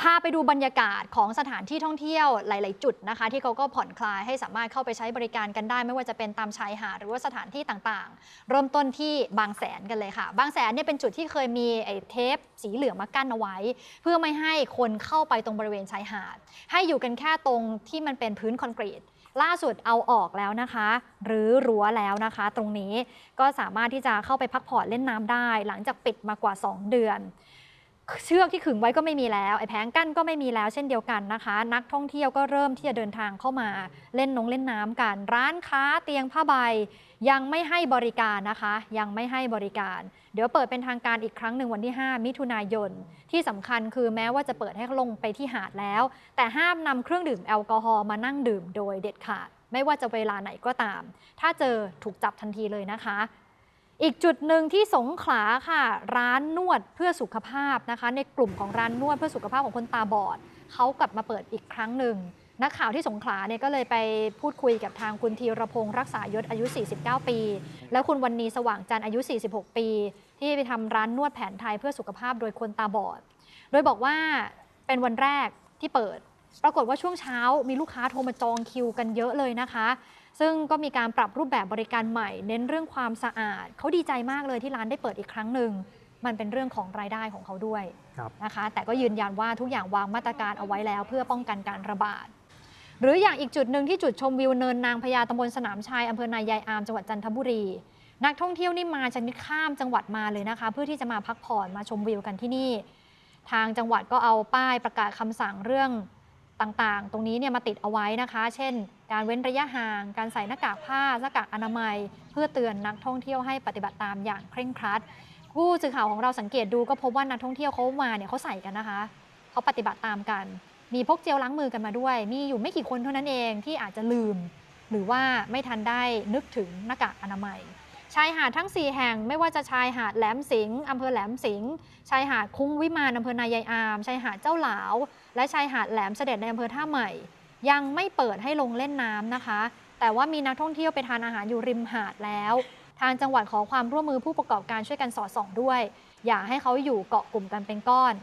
พาไปดูบรรยากาศของสถานที่ท่องเที่ยวหลาย ๆ จุดนะคะ ที่เขาก็ผ่อนคลายให้สามารถเข้าไปใช้บริการกันได้ ไม่ว่าจะเป็นตามชายหาดหรือว่าสถานที่ต่าง ๆ เริ่มต้นที่บางแสนกันเลยค่ะ บางแสนเนี่ยเป็นจุดที่เคยมีไอ้เทป สีเหลืองมากั้นเอาไว้ เพื่อไม่ให้คนเข้าไปตรงบริเวณชายหาด ให้อยู่กันแค่ตรงที่มันเป็นพื้นคอนกรีตล่าสุดเอาออกแล้วนะคะ หรือรั้วแล้วนะคะ ตรงนี้ก็สามารถที่จะเข้าไปพักผ่อนเล่นน้ำได้ หลังจากปิดมากว่า 2 เดือน เชือกที่ขึงไว้ก็ไม่มีแล้วไอ้แผงกั้นก็ไม่มีแล้วเช่นเดียวกันนะคะ นักท่องเที่ยวก็เริ่มที่จะเดินทางเข้ามาเล่นนงเล่นน้ำกัน ร้านค้าเตียงผ้าใบ ยังไม่ให้บริการนะคะ ยังไม่ให้บริการ เดี๋ยวเปิดเป็นทางการอีกครั้งหนึ่งวันที่ 5 มิถุนายน ที่สำคัญคือแม้ว่าจะเปิดให้ลงไปที่หาดแล้ว แต่ห้ามนำเครื่องดื่มแอลกอฮอล์มานั่งดื่มโดยเด็ดขาด ไม่ว่าจะเวลาไหนก็ตาม ถ้าเจอถูกจับทันทีเลยนะคะ อีกจุดหนึ่งที่สงขลาค่ะ ร้านนวดเพื่อสุขภาพนะคะ ในกลุ่มของร้านนวดเพื่อสุขภาพของคนตาบอดเขากลับมาเปิดอีกครั้งหนึ่งนักข่าวที่สงขลาเนี่ยก็เลยไปพูดคุยกับทางคุณธีรพงศ์รักษายศอายุ 49 ปี แล้วคุณวันนีสว่างจันทร์อายุ 46 ปี ที่ไปทำร้านนวดแผนไทยเพื่อสุขภาพโดยคนตาบอด โดยบอกว่าเป็นวันแรกที่เปิด ปรากฏว่าช่วงเช้ามีลูกค้าโทรมาจองคิวกันเยอะเลยนะคะ ซึ่งก็มีการปรับรูปแบบบริการใหม่ เน้นเรื่องความสะอาด เขาดีใจมากเลยที่ร้านได้เปิดอีกครั้งหนึ่ง มันเป็นเรื่องของรายได้ของเขาด้วยครับนะคะ แต่ก็ยืนยันว่าทุกอย่างวางมาตรการเอาไว้แล้ว เพื่อป้องกันการระบาด หรืออย่างอีกจุดหนึ่งที่จุดชมวิวเนินนางพญาตำบลสนามชัยอำเภอนายายอามจังหวัดจันทบุรี นักท่องเที่ยวนี่มาจากนิดข้ามจังหวัดมาเลยนะคะ เพื่อที่จะมาพักผ่อนมาชมวิวกันที่นี่ ทางจังหวัดก็เอาป้ายประกาศคำสั่งเรื่อง ต่างๆ ตรงนี้เนี่ยมาติดเอาไว้นะคะ เช่น การเว้นระยะห่าง การใส่หน้ากากผ้าหน้ากากอนามัย เพื่อเตือนนักท่องเที่ยวให้ปฏิบัติตามอย่างเคร่งครัด ผู้สื่อข่าวของเราสังเกตดูก็พบว่านักท่องเที่ยวเขามาเนี่ยเขาใส่กันนะคะเขาปฏิบัติตามกัน มีพกเจลล้างมือกันมาด้วย มีอยู่ไม่กี่คนเท่านั้นเองที่อาจจะลืม หรือว่าไม่ทันได้นึกถึงหน้ากากอนามัย ชายหาดทั้ง 4 แห่งไม่ว่าจะชายหาดแหลมสิงห์อำเภอแหลมสิงห์ชายหาดคุ้งวิมานอำเภอนายายอาม ชายหาดเจ้าหลาว และชายหาดแหลมเสด็จในอำเภอท่าใหม่ ยังไม่เปิดให้ลงเล่นน้ำนะคะ แต่ว่ามีนักท่องเที่ยวไปทานอาหารอยู่ริมหาดแล้ว ทางจังหวัดขอความร่วมมือผู้ประกอบการช่วยกันสอดส่องด้วย อย่าให้เขาอยู่เกาะกลุ่มกันเป็นก้อน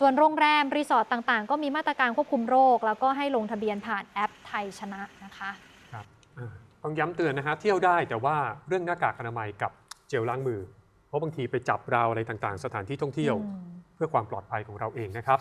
ส่วนโรงแรมรีสอร์ทต่างๆ ก็มีมาตรการควบคุมโรค แล้วก็ให้ลงทะเบียนผ่านแอปไทยชนะนะคะ ต้องย้ำเตือนนะฮะเที่ยวได้แต่ว่าเรื่องหน้ากากอนามัยกับเจลล้างมือ เพราะบางทีไปจับราวอะไรต่างๆ สถานที่ท่องเที่ยวอืมเพื่อความปลอดภัยของเราเองนะครับ